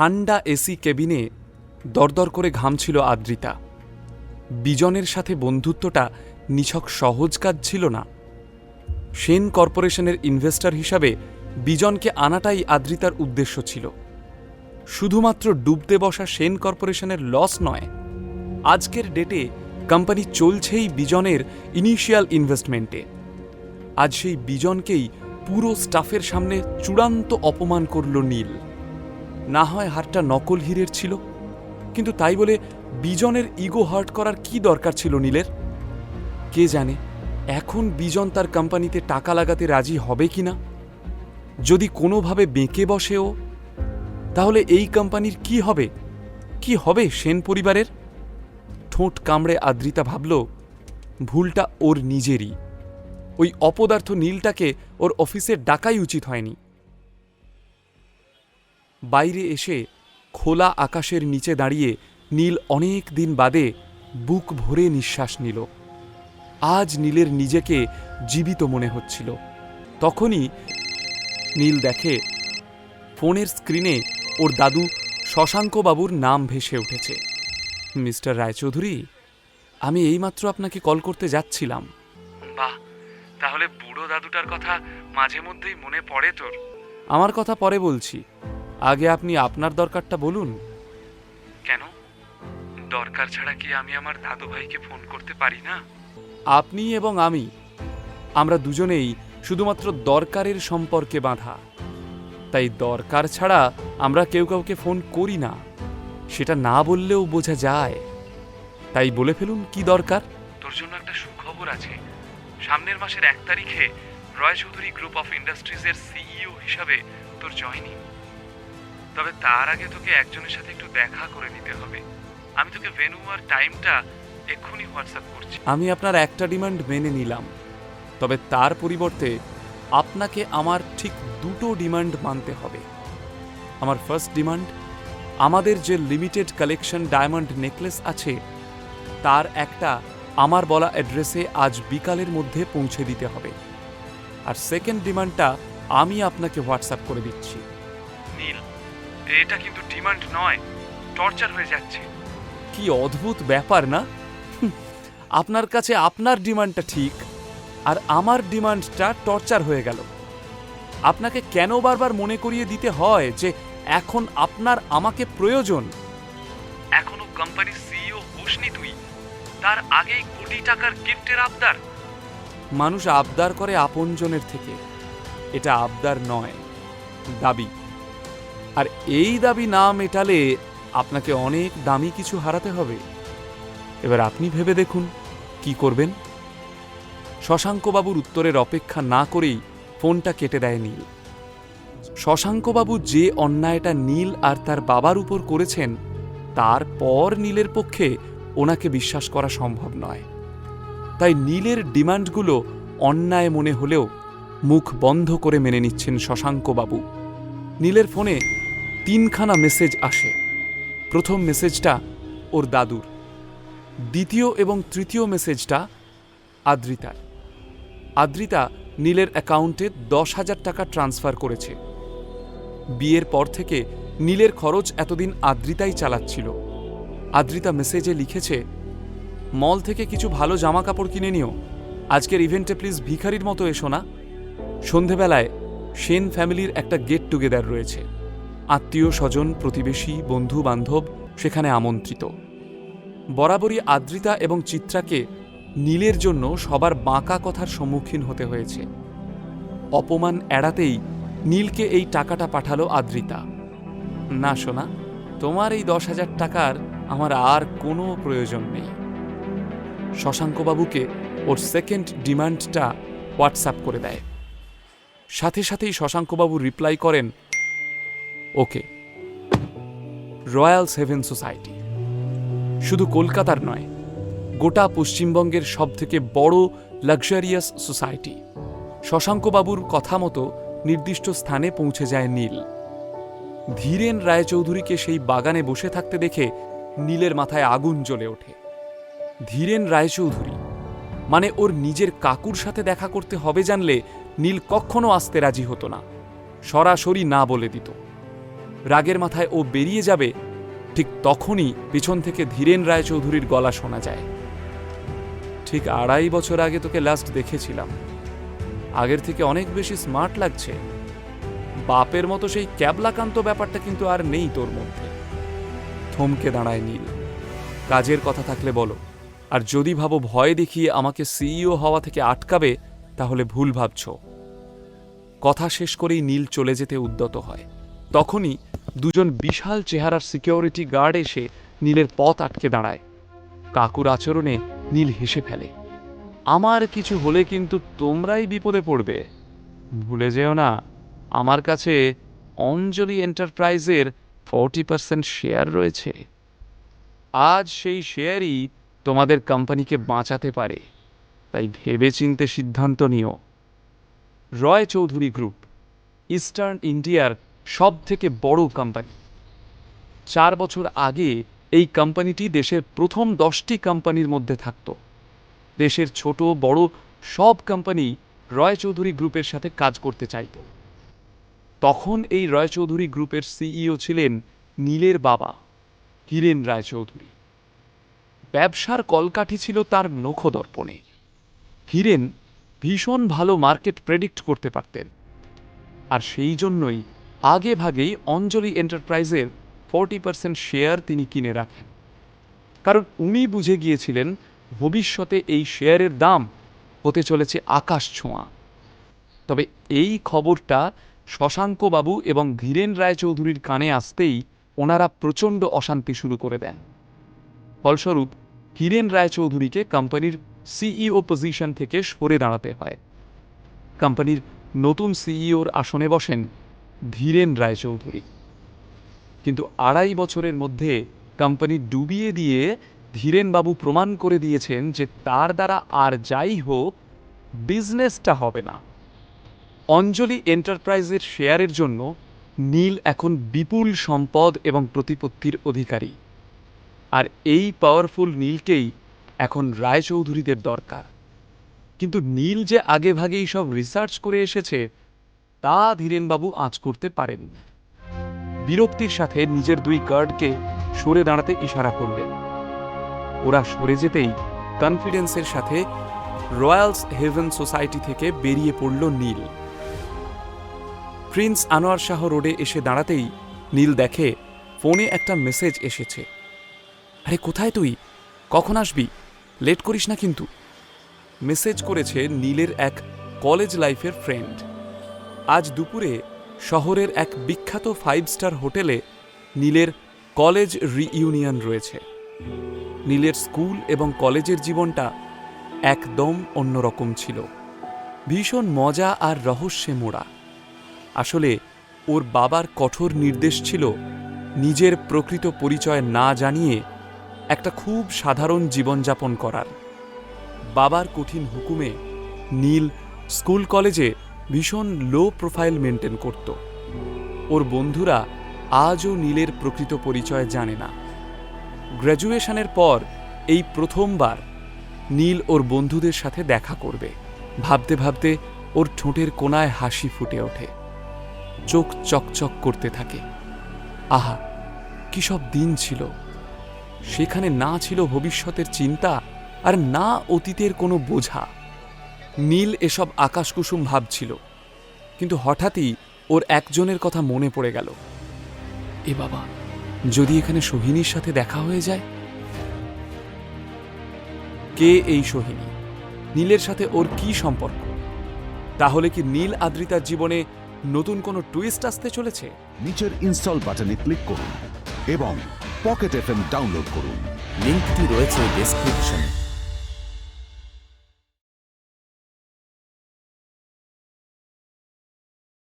ঠান্ডা এসি কেবিনে দরদর করে ঘামছিল আদ্রিতা। বিজনের সাথে বন্ধুত্বটা নিছক সহজ কাজ ছিল না। সেন কর্পোরেশনের ইনভেস্টর হিসাবে বিজনকে আনাটাই আদ্রিতার উদ্দেশ্য ছিল। শুধুমাত্র ডুবতে বসা সেন কর্পোরেশনের লস নয়, আজকের ডেটে কোম্পানি চলছেই বিজনের ইনিশিয়াল ইনভেস্টমেন্টে। আজ সেই বিজনকেই পুরো স্টাফের সামনে চূড়ান্ত অপমান করল নীল। না হয় হারটা নকল হীরের ছিল। কিন্তু তাই বলে বিজনের ইগো হার্ট করার কি দরকার ছিল নীলের? কে জানে, এখন বিজন তার কোম্পানিতে টাকা লাগাতে রাজি হবে কি না যদি কোনোভাবে বেঁকে বসেও তাহলে এই কোম্পানির কি হবে? কি হবে সেন পরিবারের? ঠোঁট কামড়ে আদ্রিতা ভাবল, ভুলটা ওর নিজেরই। ওই অপদার্থ নীলটাকে ওর অফিসে ডাকাই উচিত হয়নি। বাইরে এসে খোলা আকাশের নিচে দাঁড়িয়ে নীল অনেক দিন বাদে বুক ভরে নিঃশ্বাস নিল। আজ নীলের নিজেকে জীবিত মনে হচ্ছিল। তখনই নীল দেখে ফোনের স্ক্রিনে ওর দাদু শশাঙ্কবাবুর নাম ভেসে উঠেছে। মিস্টার রায়চৌধুরী আমি এইমাত্র আপনাকে কল করতে যাচ্ছিলাম। বাহ তাহলে বুড়ো দাদুটার কথা মাঝে মধ্যেই মনে পড়ে তোর। আমার কথা পরে বলছি। আগে আপনি আপনার দরকারটা বলুন। কেন? দরকার ছাড়া কি আমি আমার দাদু ভাইকে ফোন করতে পারি না? আপনি এবং আমি আমরা দুজনেই শুধুমাত্র দরকারের সম্পর্কে বাঁধা। তাই দরকার ছাড়া আমরা কেউ কাউকে ফোন করি না। সেটা না বললেও বোঝা যায়। তাই বলে ফেলুন কি দরকার? তোর জন্য একটা সুখবর আছে। সামনের মাসের এক তারিখে রয় চৌধুরী গ্রুপ অফ ইন্ডাস্ট্রিজের সিইও হিসাবে তোর জয়নিং। তবে তার আগে তোকে একজনের সাথে একটু দেখা করে নিতে হবে। আমি তোকে ভেনু আর টাইমটা এক্ষুনি হোয়াটসঅ্যাপ করছি। আমি আপনার একটা ডিমান্ড মেনে নিলাম। তবে তার পরিবর্তে আপনাকে আমার ঠিক দুটো ডিমান্ড মানতে হবে। আমার ফার্স্ট ডিমান্ড আমাদের যে লিমিটেড কালেকশন ডায়মন্ড নেকলেস আছে তার একটা আমার বলা অ্যাড্রেসে আজ বিকালের মধ্যে পৌঁছে দিতে হবে। আর সেকেন্ড ডিমান্ডটা আমি আপনাকে হোয়াটসঅ্যাপ করে দিচ্ছি। নীল এটা কিন্তু ডিমান্ড নয় টর্চার হয়ে যাচ্ছে। কি অদ্ভুত ব্যাপার না? আপনার কাছে আপনার ডিমান্ডটা ঠিক আর আমার ডিমান্ডটা টর্চার হয়ে গেল। আপনাকে কেন বারবার মনে করিয়ে দিতে হয় যে এখন আপনার আমাকে প্রয়োজন? এখনও কোম্পানির সিইও হোসনি তুই তার আগেই কোটি টাকার গিফটের আবদার। মানুষ আবদার করে আপনজনের থেকে এটা আবদার নয় দাবি। আর এই দাবি না মেটালে আপনাকে অনেক দামি কিছু হারাতে হবে। এবার আপনি ভেবে দেখুন, কি করবেন? শশাঙ্কবাবুর উত্তরের অপেক্ষা না করেই ফোনটা কেটে দেয় নীল। শশাঙ্কবাবু যে অন্যায়টা নীল আর তার বাবার উপর করেছেন তারপর নীলের পক্ষে ওনাকে বিশ্বাস করা সম্ভব নয়। তাই নীলের ডিমান্ডগুলো অন্যায় মনে হলেও মুখ বন্ধ করে মেনে নিচ্ছেন শশাঙ্কবাবু। নীলের ফোনে তিনখানা মেসেজ আসে। প্রথম মেসেজটা ওর দাদুর। দ্বিতীয় এবং তৃতীয় মেসেজটা আদ্রিতার। আদ্রিতা নীলের অ্যাকাউন্টে দশ হাজার টাকা ট্রান্সফার করেছে। বিয়ের পর থেকে নীলের খরচ এতদিন আদ্রিতাই চালাচ্ছিল। আদ্রিতা মেসেজে লিখেছে, মল থেকে কিছু ভালো জামা কাপড় কিনে নিও। আজকের ইভেন্টে প্লিজ ভিখারির মতো এসো না। সন্ধেবেলায় সেন ফ্যামিলির একটা গেট টুগেদার রয়েছে। আত্মীয় স্বজন প্রতিবেশী বন্ধু বান্ধব সেখানে আমন্ত্রিত। বরাবরই আদ্রিতা এবং চিত্রাকে নীলের জন্য সবার বাঁকা কথার সম্মুখীন হতে হয়েছে। অপমান এড়াতেই নীলকে এই টাকাটা পাঠালো আদ্রিতা। না শোনা তোমার এই দশ হাজার টাকার আমার আর কোনো প্রয়োজন নেই। শশাঙ্কবাবুকে ওর সেকেন্ড ডিমান্ডটা হোয়াটসঅ্যাপ করে দেয়। সাথে সাথেই শশাঙ্কবাবু রিপ্লাই করেন ওকে। Royal seven society. শুধু কলকাতার নয়, গোটা পশ্চিমবঙ্গের সবথেকে বড় লাক্সারিয়াস সোসাইটি। শশাঙ্কবাবুর কথা মতো নির্দিষ্ট স্থানে পৌঁছে যায় নীল। ধীরেন রায়চৌধুরীকে সেই বাগানে বসে থাকতে দেখে নীলের মাথায় আগুন জ্বলে ওঠে। ধীরেন রায়চৌধুরী মানে ওর নিজের কাকুর সাথে দেখা করতে হবে জানলে নীল কখনো আসতে রাজি হতো না, সরাসরি না বলে দিত। রাগের মাথায় ও বেরিয়ে যাবে, ঠিক তখনই পিছন থেকে ধীরেন রায়চৌধুরীর গলা শোনা যায়। ঠিক আড়াই বছর আগে তোকে লাস্ট দেখেছিলাম। আগের থেকে অনেক বেশি স্মার্ট লাগছে। বাপের মতো সেই ক্যাবলাকান্ত ব্যাপারটা কিন্তু আর নেই তোর মধ্যে। থমকে দাঁড়ায় নীল। কাজের কথা থাকলে বলো। আর যদি ভাবো ভয় দেখিয়ে আমাকে সিইও হওয়া থেকে আটকাবে, তাহলে ভুল ভাবছ। কথা শেষ করেই নীল চলে যেতে উদ্যত হয়। তখনই দুজন বিশাল চেহারার সিকিউরিটি গার্ড এসে নীলের পথ আটকে দাঁড়ায়। কাকুর আচরণে নীল হেসে ফেলে। আমার কিছু হলে কিন্তু তোমরাই বিপদে পড়বে। ভুলে যেও না, আমার কাছে অঞ্জলি এন্টারপ্রাইজের ফর্টি পার্সেন্ট শেয়ার রয়েছে। আজ সেই শেয়ারই তোমাদের কোম্পানিকে বাঁচাতে পারে, তাই ভেবেচিন্তে সিদ্ধান্ত নিও। রয় চৌধুরী গ্রুপ, ইস্টার্ন ইন্ডিয়ার সব থেকে বড় কোম্পানি চার বছর আগে এই কোম্পানিটি দেশের প্রথম দশটি কোম্পানির মধ্যে থাকত। দেশের ছোট, বড় সব কোম্পানি রয় চৌধুরী গ্রুপের সাথে কাজ করতে চাইত। তখন এই রয় চৌধুরী গ্রুপের সিইও ছিলেন নীলের বাবা, হীরেন রায়চৌধুরী ব্যবসার কলকাঠি ছিল তার নখদর্পণে। হীরেন ভীষণ ভালো মার্কেট প্রেডিক্ট করতে পারতেন। আর সেই জন্যই আগে ভাগেই অঞ্জলি এন্টারপ্রাইজের ফর্টি পার্সেন্ট শেয়ার তিনি কিনে রাখেন। কারণ উনি বুঝে গিয়েছিলেন ভবিষ্যতে এই শেয়ারের দাম হতে চলেছে আকাশ ছোঁয়া। তবে এই খবরটা শশাঙ্কবাবু এবং ধীরেন রায়চৌধুরীর কানে আসতেই ওনারা প্রচণ্ড অশান্তি শুরু করে দেন। ফলস্বরূপ হীরেন রায়চৌধুরীকে কোম্পানির সিইও পজিশন থেকে সরে দাঁড়াতে হয়। কোম্পানির নতুন সিইওর আসনে বসেন ধীরেন রায়চৌধুরী। কিন্তু আড়াই বছরের মধ্যে কোম্পানি ডুবিয়ে দিয়ে ধীরেনবাবু প্রমাণ করে দিয়েছেন যে তার দ্বারা আর যাই হোক, বিজনেসটা হবে না। অঞ্জলি এন্টারপ্রাইজের শেয়ারের জন্য নীল এখন বিপুল সম্পদ এবং প্রতিপত্তির অধিকারী। আর এই পাওয়ারফুল নীলকেই এখন রায়চৌধুরীদের দরকার। কিন্তু নীল যে আগেভাগেই সব রিসার্চ করে এসেছে তা ধীরেনবাবু আঁচ করতে পারেন। বিরক্তির সাথে নিজের দুই গার্ডকে সরে দাঁড়াতে ইশারা করলেন। ওরা সরে যেতেই কনফিডেন্সের সাথে রয়্যালস হেভেন সোসাইটি থেকে বেরিয়ে পড়ল নীল। প্রিন্স আনোয়ার শাহ রোডে এসে দাঁড়াতেই নীল দেখে ফোনে একটা মেসেজ এসেছে। আরে, কোথায় তুই? কখন আসবি? লেট করিস না কিন্তু? মেসেজ করেছে নীলের এক কলেজ লাইফের ফ্রেন্ড। আজ দুপুরে শহরের এক বিখ্যাত ফাইভ স্টার হোটেলে নীলের কলেজ রিইউনিয়ন রয়েছে। নীলের স্কুল এবং কলেজের জীবনটা একদম অন্যরকম ছিল। ভীষণ মজা আর রহস্যে মোড়া। আসলে ওর বাবার কঠোর নির্দেশ ছিল নিজের প্রকৃত পরিচয় না জানিয়ে একটা খুব সাধারণ জীবনযাপন করার। বাবার কঠিন হুকুমে নীল স্কুল কলেজে ভীষণ লো প্রোফাইল মেনটেন করত। ওর বন্ধুরা আজও নীলের প্রকৃত পরিচয় জানে না। গ্র্যাজুয়েশনের পর এই প্রথমবার নীল ওর বন্ধুদের সাথে দেখা করবে। ভাবতে ভাবতে ওর ঠোঁটের কোনায় হাসি ফুটে ওঠে। চোখ চকচক করতে থাকে। আহা, কি সব দিন ছিল। সেখানে না ছিল ভবিষ্যতের চিন্তা আর না অতীতের কোনো বোঝা। নীল এসব আকাশকুসুম ভাবছিল কিন্তু হঠাৎই ওর একজনের কথা মনে পড়ে গেল। এ বাবা যদি এখানে সোহিনীর সাথে দেখা হয়ে যায়? কে এই সোহিনী? নীলের সাথে ওর কি সম্পর্ক? তাহলে কি নীল আদ্রিতার জীবনে নতুন কোনো টুইস্ট আসতে চলেছে? নিচের ইনস্টল বাটনে ক্লিক করুন এবং পকেট এফএম ডাউনলোড করুন। লিঙ্কটি রয়েছে ডেসক্রিপশনে